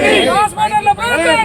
Hospital broker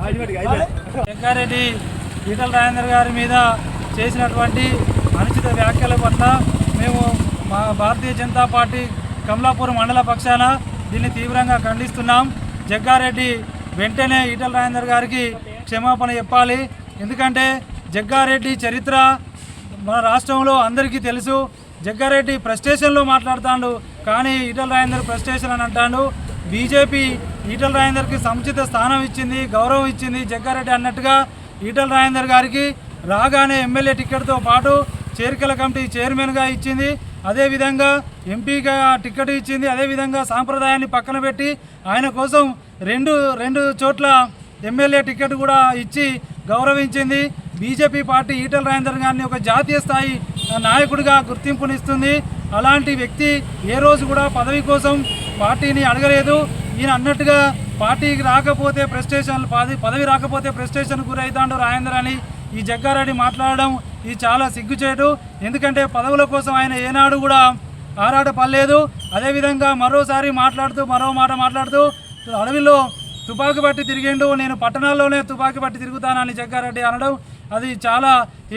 hospital broker Etela Rajender గారి మీద చేసినటువంటి అనుచిత వ్యాఖ్యల పట్ల మేము మా భారతీయ జనతా పార్టీ కమలాపురం మండల పక్షాన దీన్ని తీవ్రంగా ఖండిస్తున్నాం. జగ్గారెడ్డి వెంటనే ఈటల రాజేందర్ గారికి క్షమాపణ చెప్పాలి. ఎందుకంటే జగ్గారెడ్డి చరిత్ర మన రాష్ట్రంలో అందరికీ తెలుసు. జగ్గారెడ్డి ప్రెస్టేషన్లో మాట్లాడుతాడు కానీ ఈటల రాజేందర్ ప్రెస్టేషన్ అని అంటాడు. బీజేపీ ఈటల రాజేందర్కి సముచిత స్థానం ఇచ్చింది గౌరవం ఇచ్చింది జగ్గారెడ్డి అన్నట్టుగా ఈటల రాజేందర్ గారికి రాగానే ఎమ్మెల్యే టికెట్తో పాటు చేరికల కమిటీ చైర్మన్గా ఇచ్చింది. అదేవిధంగా ఎంపీగా టికెట్ ఇచ్చింది. అదేవిధంగా సాంప్రదాయాన్ని పక్కన పెట్టి ఆయన కోసం రెండు రెండు చోట్ల ఎమ్మెల్యే టికెట్ కూడా ఇచ్చి గౌరవించింది. బీజేపీ పార్టీ ఈటల రాజేందర్ గారిని ఒక జాతీయ స్థాయి నాయకుడిగా గుర్తింపునిస్తుంది. అలాంటి వ్యక్తి ఏ రోజు కూడా పదవి కోసం పార్టీని అడగలేదు. ఈయన అన్నట్టుగా పార్టీకి రాకపోతే ప్రెస్టేషన్ పదవి పదవి రాకపోతే ప్రెస్టేషన్ గురవుతాడు రాజేందర్ అని ఈ జగ్గారెడ్డి మాట్లాడడం ఇది చాలా సిగ్గుచేటు. ఎందుకంటే పదవుల కోసం ఆయన ఏనాడు కూడా ఆరాట పడలేదు. అదేవిధంగా మరోసారి మాట్లాడుతూ మరో మాట మాట్లాడుతూ అడవిలో తుపాకీ పట్టి తిరిగిండు. నేను పట్టణాల్లోనే తుపాకీ పట్టి తిరుగుతానని జగ్గారెడ్డి అనడం అది చాలా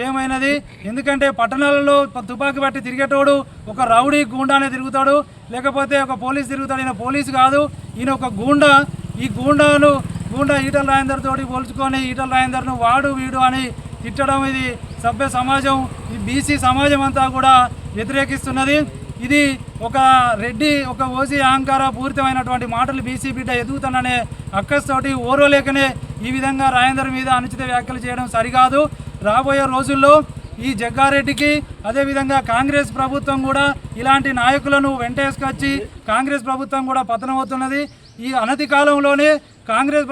ఏమైనది ఎందుకంటే పట్టణాలలో తుపాకీ పట్టి తిరిగేటోడు ఒక రౌడీ గూండానే తిరుగుతాడు. లేకపోతే ఒక పోలీస్ తిరుగుతాడు. ఈయన పోలీసు కాదు. ఈయన ఒక గూండా. ఈ గూండాను గూండా ఈటల రాజేందర్ తోటి పోల్చుకొని ఈటల రాజేందర్ను వాడు వీడు అని తిట్టడం ఇది సభ్య సమాజం ఈ బీసీ సమాజం అంతా కూడా వ్యతిరేకిస్తున్నది. ఇది ఒక రెడ్డి ఒక ఓసీ అహంకార పూరితమైనటువంటి మాటలు బీసీ బిడ్డ ఎదుగుతాననే అక్కస్తోటి ఓరోలేకనే ఈ విధంగా రాయందర్ మీద అనుచిత వ్యాఖ్యలు చేయడం సరికాదు. రాబోయే రోజుల్లో ఈ జగ్గారెడ్డికి అదేవిధంగా కాంగ్రెస్ ప్రభుత్వం కూడా ఇలాంటి నాయకులను వెంటేసుకొచ్చి కాంగ్రెస్ ప్రభుత్వం కూడా పతనమవుతున్నది. ఈ అనతి కాలంలోనే కాంగ్రెస్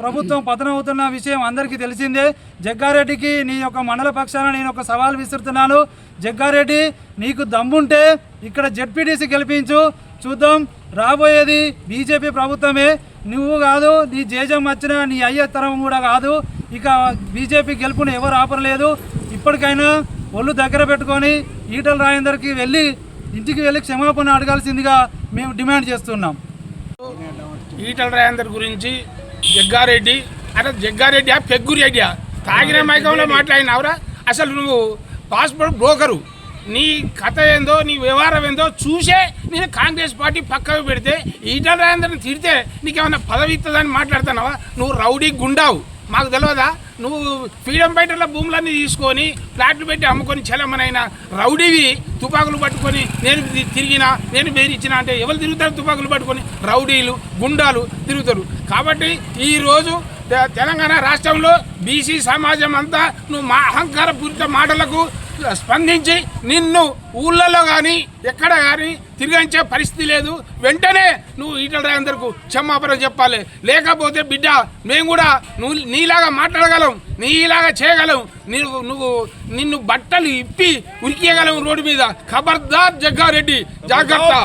ప్రభుత్వం పతనమవుతున్న విషయం అందరికీ తెలిసిందే. జగ్గారెడ్డికి నీ యొక్క మండల పక్షాన నేను ఒక సవాల్ విసురుతున్నాను. జగ్గారెడ్డి నీకు దమ్ముంటే ఇక్కడ జెడ్పీటీసీ గెలిపించు. చూద్దాం రాబోయేది బీజేపీ ప్రభుత్వమే. నువ్వు కాదు నీ జేజం వచ్చిన నీ అయ్య తరం కూడా కాదు. ఇక బీజేపీ గెలుపును ఎవరు ఆపరలేదు. ఇప్పటికైనా ఒళ్ళు దగ్గర పెట్టుకొని ఈటల రాజేందర్కి వెళ్ళి ఇంటికి వెళ్ళి క్షమాపణ అడగాల్సిందిగా మేము డిమాండ్ చేస్తున్నాం. ఈటల రాజేందర్ గురించి జగ్గారెడ్డి అంటే జగ్గారెడ్డి ఆ పెగ్గురెడ్డి తాగిన మైకంలో మాట్లాడినావురా? అసలు నువ్వు పాస్పోర్ట్ బ్రోకరు. నీ కథ ఏందో నీ వ్యవహారం ఏందో చూసే నేను కాంగ్రెస్ పార్టీ పక్కకు పెడితే ఈటల రాజేందర్ని తిడితే నీకేమన్నా పదవి ఇస్తుందని మాట్లాడుతున్నావా? నువ్వు రౌడీ గుండావు. మాకు తెలియదా నువ్వు ఫ్రీడమ్ ఫైటర్ల భూములన్నీ తీసుకొని ప్లాట్లు పెట్టి అమ్ముకొని చలమనైనా రౌడీవి తుపాకులు పట్టుకొని నేను తిరిగినా నేను బెదిరించిన అంటే ఎవరు తిరుగుతారు తుపాకులు పట్టుకొని? రౌడీలు గుండాలు తిరుగుతారు. కాబట్టి ఈరోజు తెలంగాణ రాష్ట్రంలో బీసీ సమాజం అంతా నువ్వు మా అహంకార పూరిత మాటలకు స్పందించి నిన్ను ఊళ్ళలో కానీ ఎక్కడ కానీ తిరిగించే పరిస్థితి లేదు. వెంటనే నువ్వు ఈటల రాజేందర్కు క్షమాపణ చెప్పాలి. లేకపోతే బిడ్డ మేము కూడా నువ్వు నీలాగా మాట్లాడగలం నీలాగా చేయగలం. నీవు నువ్వు నిన్ను బట్టలు ఇప్పి ఉరికేయగలం రోడ్డు మీద. ఖబర్దార్ జగ్గారెడ్డి. జాగ్రత్త.